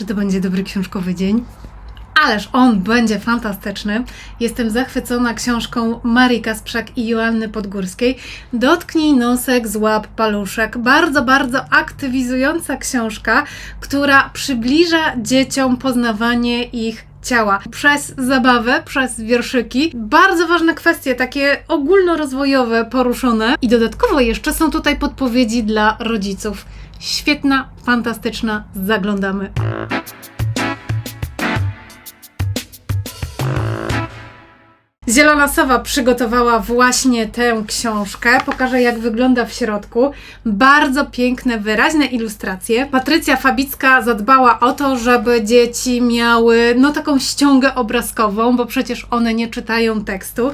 że to będzie dobry książkowy dzień. Ależ on będzie fantastyczny. Jestem zachwycona książką Marii Kasprzak i Joanny Podgórskiej. Dotknij nosek, złap paluszek. Bardzo, bardzo aktywizująca książka, która przybliża dzieciom poznawanie ich ciała przez zabawę, przez wierszyki. Bardzo ważne kwestie, takie ogólnorozwojowe, poruszone. I dodatkowo jeszcze są tutaj podpowiedzi dla rodziców. Świetna, fantastyczna, zaglądamy. Zielona Sowa przygotowała właśnie tę książkę. Pokażę, jak wygląda w środku. Bardzo piękne, wyraźne ilustracje. Patrycja Fabicka zadbała o to, żeby dzieci miały no taką ściągę obrazkową, bo przecież one nie czytają tekstu.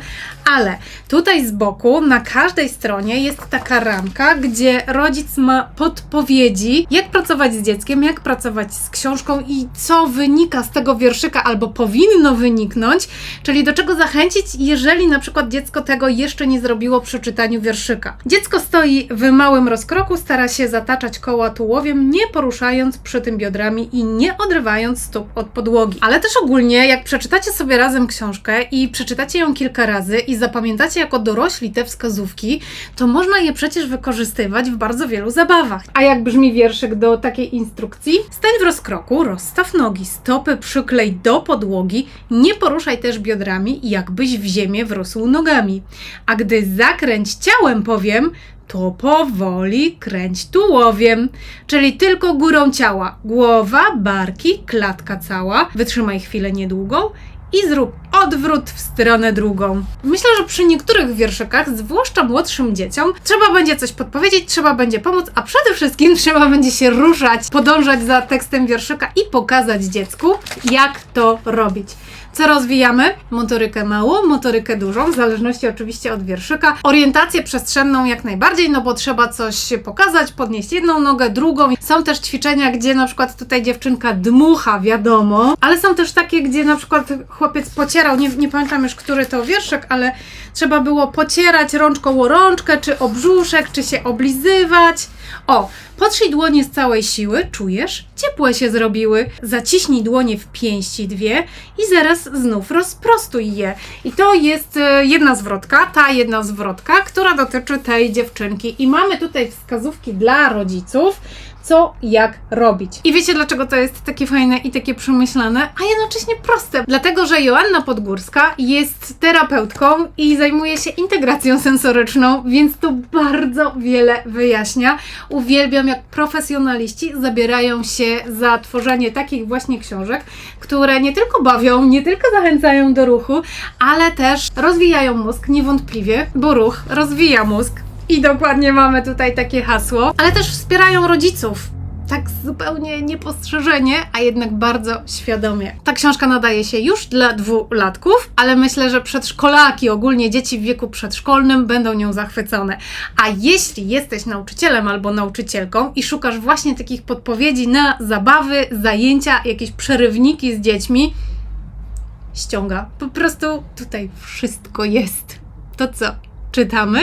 Ale tutaj z boku, na każdej stronie jest taka ramka, gdzie rodzic ma podpowiedzi, jak pracować z dzieckiem, jak pracować z książką i co wynika z tego wierszyka albo powinno wyniknąć, czyli do czego zachęcić, jeżeli na przykład dziecko tego jeszcze nie zrobiło przy czytaniu wierszyka. Dziecko stoi w małym rozkroku, stara się zataczać koła tułowiem, nie poruszając przy tym biodrami i nie odrywając stóp od podłogi. Ale też ogólnie, jak przeczytacie sobie razem książkę i przeczytacie ją kilka razy i zapamiętacie jako dorośli te wskazówki, to można je przecież wykorzystywać w bardzo wielu zabawach. A jak brzmi wierszyk do takiej instrukcji? Stań w rozkroku, rozstaw nogi, stopy przyklej do podłogi, nie poruszaj też biodrami, jakbyś w ziemię wrósł nogami. A gdy zakręć ciałem powiem, to powoli kręć tułowiem, czyli tylko górą ciała. Głowa, barki, klatka cała. Wytrzymaj chwilę niedługą i zrób odwrót w stronę drugą. Myślę, że przy niektórych wierszykach, zwłaszcza młodszym dzieciom, trzeba będzie coś podpowiedzieć, trzeba będzie pomóc, a przede wszystkim trzeba będzie się ruszać, podążać za tekstem wierszyka i pokazać dziecku, jak to robić. Co rozwijamy? Motorykę małą, motorykę dużą, w zależności oczywiście od wierszyka. Orientację przestrzenną jak najbardziej, no bo trzeba coś pokazać, podnieść jedną nogę, drugą. Są też ćwiczenia, gdzie na przykład tutaj dziewczynka dmucha, wiadomo, ale są też takie, gdzie na przykład chłopiec pocierał, nie, nie pamiętam już, który to wierszyk, ale trzeba było pocierać rączką o rączkę, czy o brzuszek, czy się oblizywać. O, potrzyj dłonie z całej siły, czujesz? Ciepłe się zrobiły. Zaciśnij dłonie w pięści dwie i zaraz znów rozprostuj je. I to jest e, jedna zwrotka, ta jedna zwrotka, która dotyczy tej dziewczynki. I mamy tutaj wskazówki dla rodziców, co jak robić. I wiecie dlaczego to jest takie fajne i takie przemyślane, a jednocześnie proste? Dlatego, że Joanna Podgórska jest terapeutką i zajmuje się integracją sensoryczną, więc to bardzo wiele wyjaśnia. Uwielbiam, jak profesjonaliści zabierają się za tworzenie takich właśnie książek, które nie tylko bawią, nie tylko zachęcają do ruchu, ale też rozwijają mózg niewątpliwie, bo ruch rozwija mózg. I dokładnie mamy tutaj takie hasło, ale też wspierają rodziców. Tak zupełnie niepostrzeżenie, a jednak bardzo świadomie. Ta książka nadaje się już dla dwulatków, ale myślę, że przedszkolaki, ogólnie dzieci w wieku przedszkolnym będą nią zachwycone. A jeśli jesteś nauczycielem albo nauczycielką i szukasz właśnie takich podpowiedzi na zabawy, zajęcia, jakieś przerywniki z dziećmi, ściąga. Po prostu tutaj wszystko jest. To co? Czytamy?